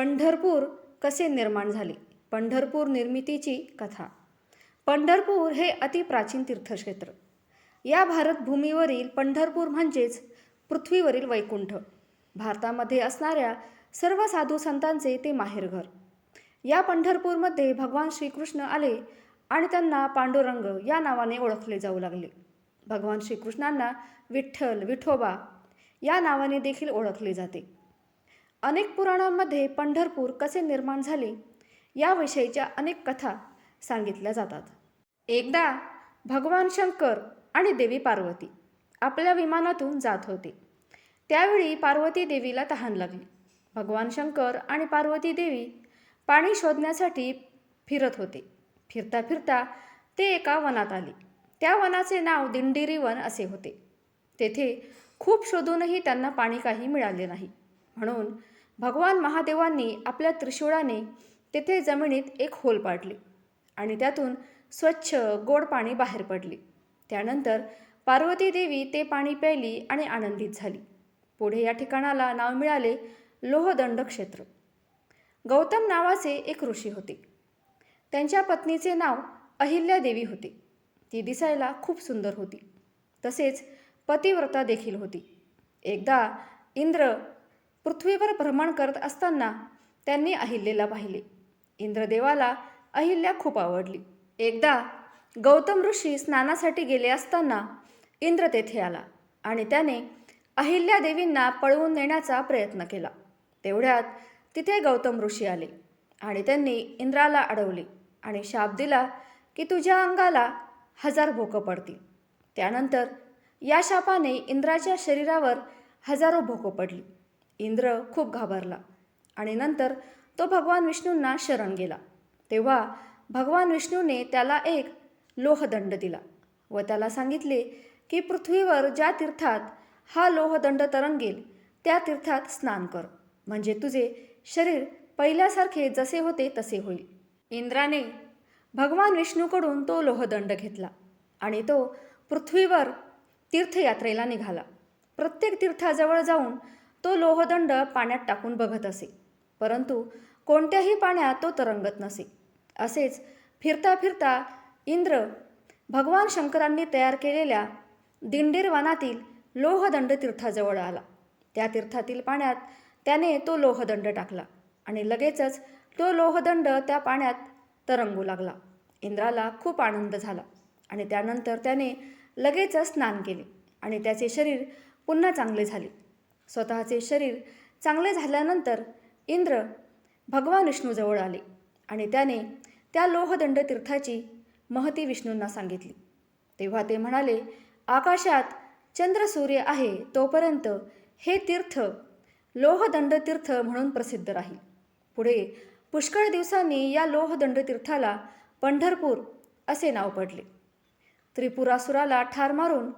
पंढरपूर कसे निर्माण झाले? पंढरपूर निर्मितीची कथा. पंढरपूर हे अतिप्राचीन तीर्थक्षेत्र. या भारतभूमीवरील पंढरपूर म्हणजेच पृथ्वीवरील वैकुंठ. भारतामध्ये असणाऱ्या सर्व साधू संतांचे ते माहेरघर. या पंढरपूरमध्ये भगवान श्रीकृष्ण आले आणि त्यांना पांडुरंग या नावाने ओळखले जाऊ लागले. भगवान श्रीकृष्णांना विठ्ठल विठोबा या नावाने देखील ओळखले जाते. अनेक पुराणांमध्ये पंढरपूर कसे निर्माण झाले याविषयीच्या अनेक कथा सांगितल्या जातात. एकदा भगवान शंकर आणि देवी पार्वती आपल्या विमानातून जात होते. त्यावेळी पार्वती देवीला तहान लागली. भगवान शंकर आणि पार्वती देवी पाणी शोधण्यासाठी फिरत होते. फिरता फिरता ते एका वनात आले. त्या वनाचे नाव दिंडिरी वन असे होते. तेथे खूप शोधूनही त्यांना पाणी काही मिळाले नाही. म्हणून भगवान महादेवांनी आपल्या त्रिशूळाने तेथे जमिनीत एक होल पाडली आणि त्यातून स्वच्छ गोड पाणी बाहेर पडले. त्यानंतर पार्वती देवी ते पाणी प्यायली आणि आनंदित झाली. पुढे या ठिकाणाला नाव मिळाले लोहदंड क्षेत्र गौतम नावाचे एक ऋषी होते. त्यांच्या पत्नीचे नाव अहिल्यादेवी होते. ती दिसायला खूप सुंदर होती. तसेच पतिव्रता देखील होती. एकदा इंद्र पृथ्वीवर भ्रमण करत असताना त्यांनी अहिल्येला पाहिले. इंद्रदेवाला अहिल्या खूप आवडली. एकदा गौतम ऋषी स्नानासाठी गेले असताना इंद्र तेथे आला आणि त्याने अहिल्या देवींना पळवून नेण्याचा प्रयत्न केला. तेवढ्यात तिथे गौतम ऋषी आले आणि त्यांनी इंद्राला अडवले आणि शाप दिला की तुझ्या अंगाला हजार भोकं पडतील. त्यानंतर या शापाने इंद्राच्या शरीरावर हजारो भोकं पडली. इंद्र खूप घाबरला आणि नंतर तो भगवान विष्णूंना शरण गेला. तेव्हा भगवान विष्णूने त्याला एक लोहदंड दिला व त्याला सांगितले की पृथ्वीवर ज्या तीर्थात हा लोहदंड तरंगेल त्या तीर्थात स्नान कर. म्हणजे तुझे शरीर पहिल्यासारखे जसे होते तसे होईल. इंद्राने भगवान विष्णूकडून तो लोहदंड घेतला आणि तो पृथ्वीवर तीर्थयात्रेला निघाला. प्रत्येक तीर्थाजवळ जाऊन तो लोहदंड पाण्यात टाकून बघत असे. परंतु कोणत्याही पाण्यात तो तरंगत नसे. असेच फिरता फिरता इंद्र भगवान शंकरांनी तयार केलेल्या दिंडीर वनातील लोहदंड तीर्थाजवळ आला. त्या तीर्थातील पाण्यात त्याने तो लोहदंड टाकला आणि लगेचच तो लोहदंड त्या पाण्यात तरंगू लागला. इंद्राला खूप आनंद झाला आणि त्यानंतर त्याने लगेचच स्नान केले आणि त्याचे शरीर पुन्हा चांगले झाले. स्वतःचे शरीर चांगले झाल्यानंतर इंद्र भगवान विष्णूजवळ आले आणि त्याने त्या लोहदंड तीर्थाची महती विष्णूंना सांगितली. तेव्हा ते म्हणाले आकाशात चंद्रसूर्य आहे तोपर्यंत हे तीर्थ लोहदंड तीर्थ म्हणून प्रसिद्ध राहील. पुढे पुष्कळ दिवसांनी या लोहदंड तीर्थाला पंढरपूर असे नाव पडले. त्रिपुरासुराला ठार मारून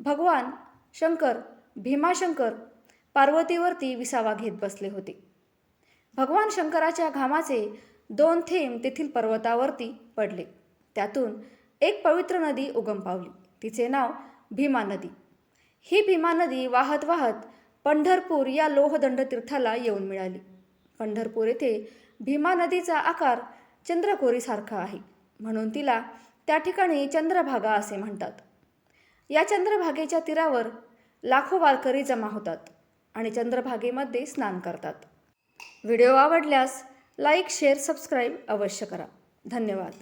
भगवान शंकर भीमाशंकर पार्वतीवरती विसावा घेत बसले होते. भगवान शंकराच्या घामाचे दोन थेंब तेथील पर्वतावरती पडले. त्यातून एक पवित्र नदी उगम पावली. तिचे नाव भीमा नदी. ही भीमा नदी वाहत वाहत पंढरपूर या लोहदंड तीर्थाला येऊन मिळाली. पंढरपूर येथे भीमा नदीचा आकार चंद्रकोरीसारखा आहे. म्हणून तिला त्या ठिकाणी चंद्रभागा असे म्हणतात. या चंद्रभागेच्या तीरावर लाखो वारकरी जमा होतात. आणि चंद्रभागेमध्ये स्नान करतात. व्हिडिओ आवडल्यास लाईक शेअर सबस्क्राईब अवश्य करा. धन्यवाद.